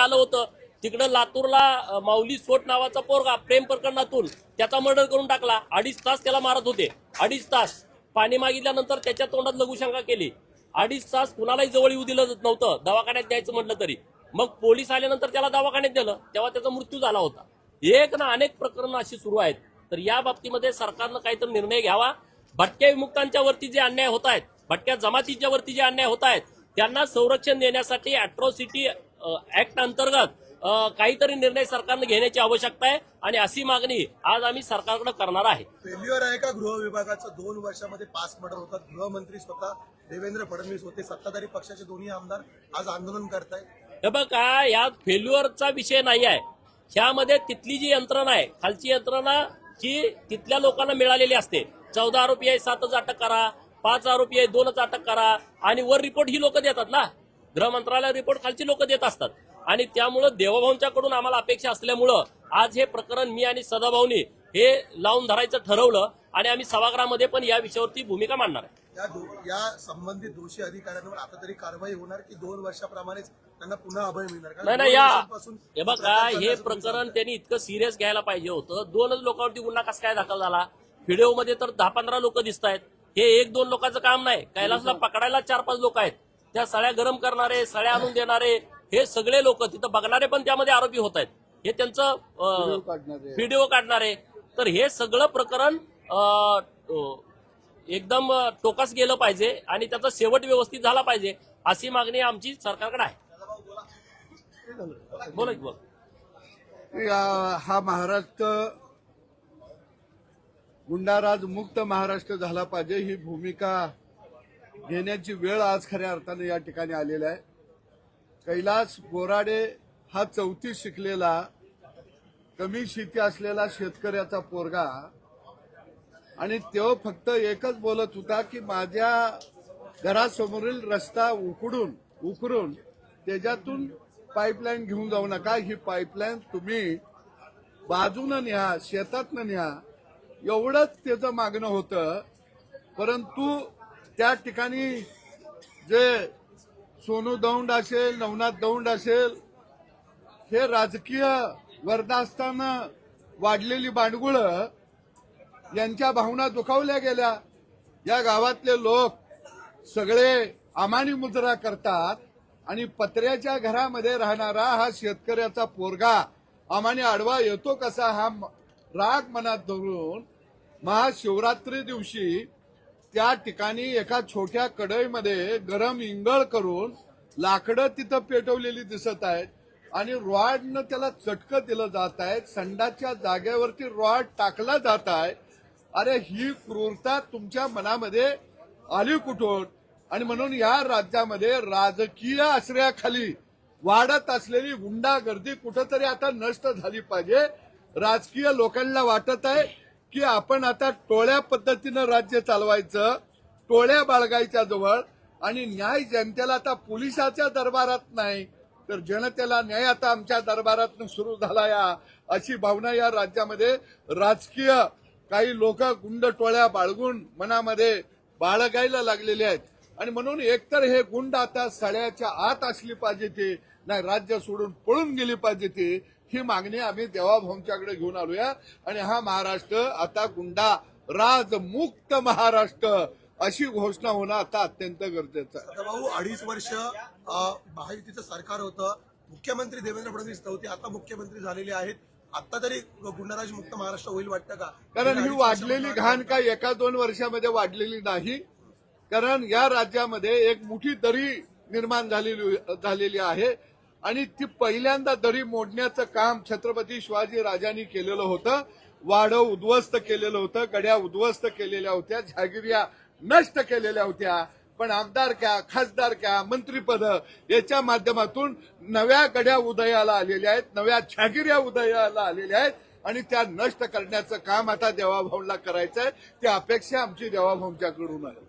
आलं होतं. तिकडं लातूरला माऊली सोट नावाचा पोरगा प्रेम प्रकरणातून त्याचा मर्डर करून टाकला. अडीच तास त्याला मारत होते. अडीच तास. पाणी मागितल्यानंतर त्याच्या तोंडात लघुशंका केली. अडीच तास कुणालाही जवळ येऊ दिलं नव्हतं. दवाखान्यात द्यायचं म्हटलं तरी. मग पोलीस आल्यानंतर त्याला दवाखान्यात दिलं तेव्हा त्याचा मृत्यू झाला होता. एक ना अनेक प्रकरणं अशी सुरू आहेत. तर या बाबतीमध्ये सरकारनं काहीतरी निर्णय घ्यावा. भटक्या विमुक्तांच्या वरती जे अन्याय होत आहेत भटक्या जमातीच्या वरती जे अन्याय होत आहेत त्यांना संरक्षण देण्यासाठी अॅट्रॉसिटी ऍक्ट अंतर्गत काहीतरी निर्णय सरकारनं घेण्याची आवश्यकता आहे आणि अशी मागणी आज आम्ही सरकारकडे करणार आहे. फेल्युअर आहे का गृह विभागाचं? दोन वर्षामध्ये पाच मर्डर होतात. गृहमंत्री स्वतः देवेंद्र फडणवीस होते. सत्ताधारी पक्षाचे दोन्ही आमदार आज आंदोलन करतायत. हे बघा या फेल्युअरचा विषय नाही आहे. ह्यामध्ये तिथली जी यंत्रणा आहे खालची यंत्रणा ही तिथल्या लोकांना मिळालेली असते. चौदा आरोपी आहे सातच अटक करा पाच आरोपी आहे दोनच अटक करा आणि वर रिपोर्ट ही लोक देतात ना. गृह मंत्रालय रिपोर्ट खालची लोक देत असतात. आणि त्यामुळं देवभाऊंच्याकडून आम्हाला अपेक्षा असल्यामुळं आज हे प्रकरण मी आणि सदाभाऊनी हे लावून धरायचं ठरवलं आणि आम्ही सभागृहामध्ये पण या विषयावरती भूमिका मांडणार आहे. या संबंधित दोषी अधिकाऱ्यांवर आता तरी कारवाई होणार की दोन वर्षाप्रमाणेच त्यांना पुन्हा अभय मिळणार? नाही या. हे बघा हे प्रकरण त्यांनी इतकं सिरियस घ्यायला पाहिजे होतं. दोनच लोकांवरती गुन्हा कसा काय दाखल झाला? व्हिडिओमध्ये तर दहा पंधरा लोक दिसत आहेत हे एक दोन लोकांचं काम नाही. कैलासला पकडायला चार पाच लोक आहेत. त्या सळ्या गरम करणारे सळ्या आणून देणारे हे सगळे लोक तिथं बघणारे पण त्यामध्ये आरोपी होत आहेत. हे त्यांचं व्हिडिओ काढणारे. तर हे सगळं प्रकरण एकदम टोकास गेलं पाहिजे आणि त्याचा शेवट व्यवस्थित झाला पाहिजे अशी मागणी आमची सरकारकडे आहे. बोला की बोला. या- हा महाराष्ट्र गुंडाराज मुक्त महाराष्ट्र झाला पाहिजे ही भूमिका घेण्याची वेळ आज खऱ्या अर्थाने या ठिकाणी आलेली आहे. कैलास बोराडे हा चौथी शिकलेला कमी शेती असलेला शेतकऱ्याचा पोरगा. आणि तो फक्त एकच बोलत होता की माझ्या घरासमोरील रस्ता उकडून उकरून त्याच्यातून पाईपलाईन घेऊन जाऊ नका. ही पाईपलाईन तुम्ही बाजूनं न्या शेतातनं न्या. एवढंच त्याचं मागणं होतं. परंतु त्या ठिकाणी जे सोनू दौंड असेल नवनाथ दौंड असेल हे राजकीय वर्धास्तानं वाढलेली बांडगुळं यांच्या भावना दुखावल्या गेल्या. या गावातले लोक सगळे अमानी मुद्रा करतात आणि पत्र्याच्या घरामध्ये राहणारा हा शेतकऱ्याचा पोरगा आम्हाने आडवा येतो कसा हा राग मनात धरून महाशिवरात्री दिवशी त्या ठिकाणी एका छोट्या कढईमध्ये गरम इंगळ करून लाकडं तिथं पेटवलेली दिसत आहेत आणि रॉडनं त्याला चटकं दिलं जात आहे संडाच्या जागेवरती रॉड टाकला जात आहे. अरे ही क्रूरता तुमच्या मनामध्ये आली कुठून? आणि म्हणून या राज्यामध्ये राजकीय आश्रयाखाली वाढत असलेली गुंडागर्दी कुठंतरी आता नष्ट झाली पाहिजे. राजकीय लोकांना वाटत आहे की आपण आता टोळ्या पद्धतीनं राज्य चालवायचं टोळ्या बाळगायच्या जवळ आणि न्याय जनतेला आता पोलिसाच्या दरबारात नाही तर जनतेला न्याय आता आमच्या दरबारात सुरू झाला या अशी भावना या राज्यामध्ये. राजकीय काही लोक गुंड टोळ्या बाळगून मनामध्ये बाळगायला लागलेले आहेत. आणि म्हणून एकतर हे गुंड आता सळ्याच्या आत असली पाहिजे ते नाही राज्य सोडून पळून गेली पाहिजे ते ही मागणी आम्ही देवाभाऊंच्याकडे घेऊन आलोया. आणि हा महाराष्ट्र आता गुंडा राजमुक्त महाराष्ट्र अशी घोषणा होणं आता अत्यंत गरजेचं आहे. आता भाऊ अडीच वर्ष महायुतीचं सरकार होतं. मुख्यमंत्री देवेंद्र फडणवीस नव्हते आता मुख्यमंत्री झालेले आहेत. आता तरी गुंडाराज मुक्त महाराष्ट्र होईल वाटतं का? कारण ही वाढलेली घाण काय एका दोन वर्षामध्ये वाढलेली नाही? कारण या राज्यामध्ये एक मोठी दरी निर्माण झालेली झालेली आहे. आणि ती पहिल्यांदा दरी मोडण्याचं काम छत्रपती शिवाजी राजांनी केलेलं होतं. वाडं उद्ध्वस्त केलेलं होतं. गड्या उद्ध्वस्त केलेल्या होत्या. जहागिऱ्या नष्ट केलेल्या होत्या. पण आमदार क्या खासदार क्या मंत्रीपद याच्या माध्यमातून नव्या गड्या उदयाला आलेल्या आहेत नव्या छागिर्या उदयाला आलेल्या आहेत आणि त्या नष्ट करण्याचं काम आता देवाभाऊंना करायचं आहे ती अपेक्षा आमची देवाभाऊंच्याकडून आहे.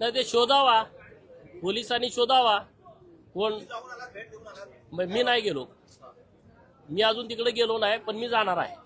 नाही ते शोधावा. पोलिसांनी शोधावा. कोण? मी नाही गेलो. मी अजून तिकडे गेलो नाही पण मी जाणार आहे.